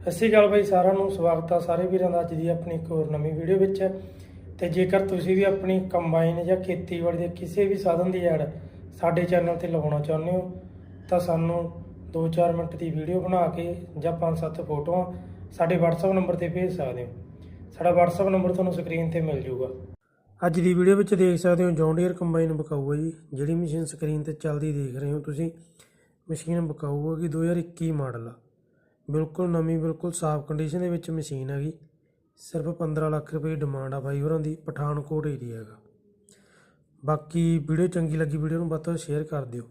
ਸਤਿ ਸ਼੍ਰੀ ਅਕਾਲ ਬਾਈ, ਸਾਰਿਆਂ ਨੂੰ ਸਵਾਗਤ ਆ ਸਾਰੇ ਵੀਰਾਂ ਦਾ ਅੱਜ ਦੀ ਆਪਣੀ ਇੱਕ ਹੋਰ ਨਵੀਂ ਵੀਡੀਓ ਵਿੱਚ। ਤੇ ਜੇਕਰ ਤੁਸੀਂ ਵੀ ਆਪਣੀ ਕੰਬਾਈਨ ਜਾਂ ਖੇਤੀਬਾੜੀ ਦੇ ਕਿਸੇ ਵੀ ਸਾਧਨ ਦੀ ਐਡ ਸਾਡੇ ਚੈਨਲ ਤੇ ਲਗਾਉਣਾ ਚਾਹੁੰਦੇ ਹੋ, ਤਾਂ ਸਾਨੂੰ 2-4 ਮਿੰਟ ਦੀ ਵੀਡੀਓ ਬਣਾ ਕੇ ਜਾਂ 5-7 ਫੋਟੋਆਂ ਸਾਡੇ WhatsApp ਨੰਬਰ ਤੇ ਭੇਜ ਸਕਦੇ ਹੋ। ਸਾਡਾ WhatsApp ਨੰਬਰ ਤੁਹਾਨੂੰ ਸਕਰੀਨ ਤੇ ਮਿਲ ਜਾਊਗਾ ਅੱਜ ਦੀ ਵੀਡੀਓ ਵਿੱਚ ਦੇਖ ਸਕਦੇ ਹੋ ਜੌਨ ਡੀਅਰ ਕੰਬਾਈਨ ਬਕਾਊ ਹੈ ਜੀ, ਜਿਹੜੀ ਮਸ਼ੀਨ ਸਕਰੀਨ ਤੇ ਚੱਲਦੀ ਦੇਖ ਰਹੇ ਹੋ ਤੁਸੀਂ। ਮਸ਼ੀਨ ਬਕਾਊ ਹੈਗੀ 2021 ਮਾਡਲ ਆ। ਬਿਲਕੁਲ ਨਵੀਂ, ਬਿਲਕੁਲ ਸਾਫ਼ ਕੰਡੀਸ਼ਨ ਦੇ ਵਿੱਚ ਮਸ਼ੀਨ ਹੈਗੀ। ਸਿਰਫ 15 ਲੱਖ ਰੁਪਏ ਡਿਮਾਂਡ ਆ ਬਾਈ ਹੋਰਾਂ ਦੀ, ਪਠਾਨਕੋਟ ਏਰੀਆ ਹੈਗਾ। ਬਾਕੀ ਵੀਡੀਓ ਚੰਗੀ ਲੱਗੀ, ਵੀਡੀਓ ਨੂੰ ਵੱਧ ਤੋਂ ਵੱਧ ਸ਼ੇਅਰ ਕਰ ਦਿਓ।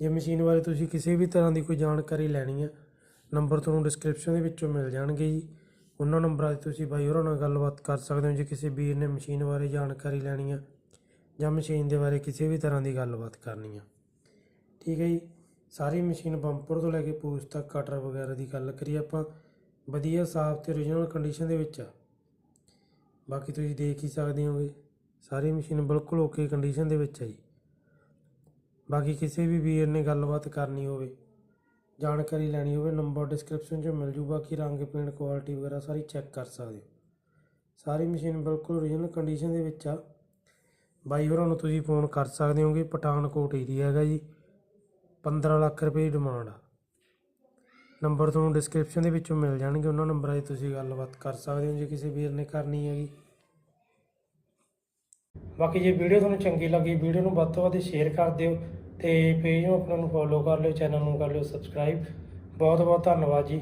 ਜੇ ਮਸ਼ੀਨ ਬਾਰੇ ਤੁਸੀਂ ਕਿਸੇ ਵੀ ਤਰ੍ਹਾਂ ਦੀ ਕੋਈ ਜਾਣਕਾਰੀ ਲੈਣੀ ਹੈ ਨੰਬਰ ਤੁਹਾਨੂੰ ਡਿਸਕ੍ਰਿਪਸ਼ਨ ਦੇ ਵਿੱਚੋਂ ਮਿਲ ਜਾਣਗੇ ਜੀ। ਉਹਨਾਂ ਨੰਬਰਾਂ 'ਤੇ ਤੁਸੀਂ ਬਾਈ ਹੋਰਾਂ ਨਾਲ ਗੱਲਬਾਤ ਕਰ ਸਕਦੇ ਹੋ, ਜੇ ਕਿਸੇ ਵੀਰ ਨੇ ਮਸ਼ੀਨ ਬਾਰੇ ਜਾਣਕਾਰੀ ਲੈਣੀ ਹੈ ਜਾਂ ਮਸ਼ੀਨ ਦੇ ਬਾਰੇ ਕਿਸੇ ਵੀ ਤਰ੍ਹਾਂ ਦੀ ਗੱਲਬਾਤ ਕਰਨੀ ਹੈ ਠੀਕ ਹੈ ਜੀ। ਸਾਰੀ ਮਸ਼ੀਨ ਬੰਪਰ ਤੋਂ ਲੈ ਕੇ ਪੂਛ ਤੱਕ ਕਟਰ ਵਗੈਰਾ ਦੀ ਗੱਲ ਕਰੀਏ ਆਪਾਂ, ਵਧੀਆ ਸਾਫ਼ ਤੇ ਓਰੀਜਨਲ ਕੰਡੀਸ਼ਨ ਦੇ ਵਿੱਚ ਆ। ਬਾਕੀ ਤੁਸੀਂ ਦੇਖ ਹੀ ਸਕਦੇ ਹੋਗੇ, ਸਾਰੀ ਮਸ਼ੀਨ ਬਿਲਕੁਲ ਓਕੇ ਕੰਡੀਸ਼ਨ ਦੇ ਵਿੱਚ ਆ ਜੀ। ਬਾਕੀ ਕਿਸੇ ਵੀ ਵੀਰ ਨੇ ਗੱਲਬਾਤ ਕਰਨੀ ਹੋਵੇ, ਜਾਣਕਾਰੀ ਲੈਣੀ ਹੋਵੇ ਨੰਬਰ ਡਿਸਕ੍ਰਿਪਸ਼ਨ 'ਚ ਮਿਲ ਜੂ, ਬਾਕੀ ਰੰਗ ਪੇਂਟ ਕੁਆਲਿਟੀ ਵਗੈਰਾ ਸਾਰੀ ਚੈੱਕ ਕਰ ਸਕਦੇ ਹੋ। ਸਾਰੀ ਮਸ਼ੀਨ ਬਿਲਕੁਲ ਓਰੀਜਨਲ ਕੰਡੀਸ਼ਨ ਦੇ ਵਿੱਚ ਆ। ਬਾਈ ਹੋਰਾਂ ਨੂੰ ਤੁਸੀਂ ਫੋਨ ਕਰ ਸਕਦੇ ਹੋਗੇ, ਪਠਾਨਕੋਟ ਏਰੀਆ ਹੈਗਾ ਜੀ। 15 ਲੱਖ ਰੁਪਏ ਦੀ ਡਿਮਾਂਡ ਆ। ਨੰਬਰ ਤੁਹਾਨੂੰ ਡਿਸਕ੍ਰਿਪਸ਼ਨ ਦੇ ਵਿੱਚੋਂ ਮਿਲ ਜਾਣਗੇ। ਉਹਨਾਂ ਨੰਬਰਾਂ 'ਤੇ ਤੁਸੀਂ ਗੱਲਬਾਤ ਕਰ ਸਕਦੇ ਹੋ ਜੇ ਕਿਸੇ ਵੀਰ ਨੇ ਕਰਨੀ ਹੈਗੀ। ਬਾਕੀ ਜੇ ਵੀਡੀਓ ਤੁਹਾਨੂੰ ਚੰਗੀ ਲੱਗੀ ਵੀਡੀਓ ਨੂੰ ਵੱਧ ਤੋਂ ਵੱਧ ਸ਼ੇਅਰ ਕਰ ਦਿਓ ਤੇ ਪੇਜ ਨੂੰ ਆਪਣਾ ਨੂੰ ਫੋਲੋ ਕਰ ਲਿਓ ਚੈਨਲ ਨੂੰ ਕਰ ਲਿਓ ਸਬਸਕ੍ਰਾਈਬ ਬਹੁਤ ਬਹੁਤ ਧੰਨਵਾਦ ਜੀ।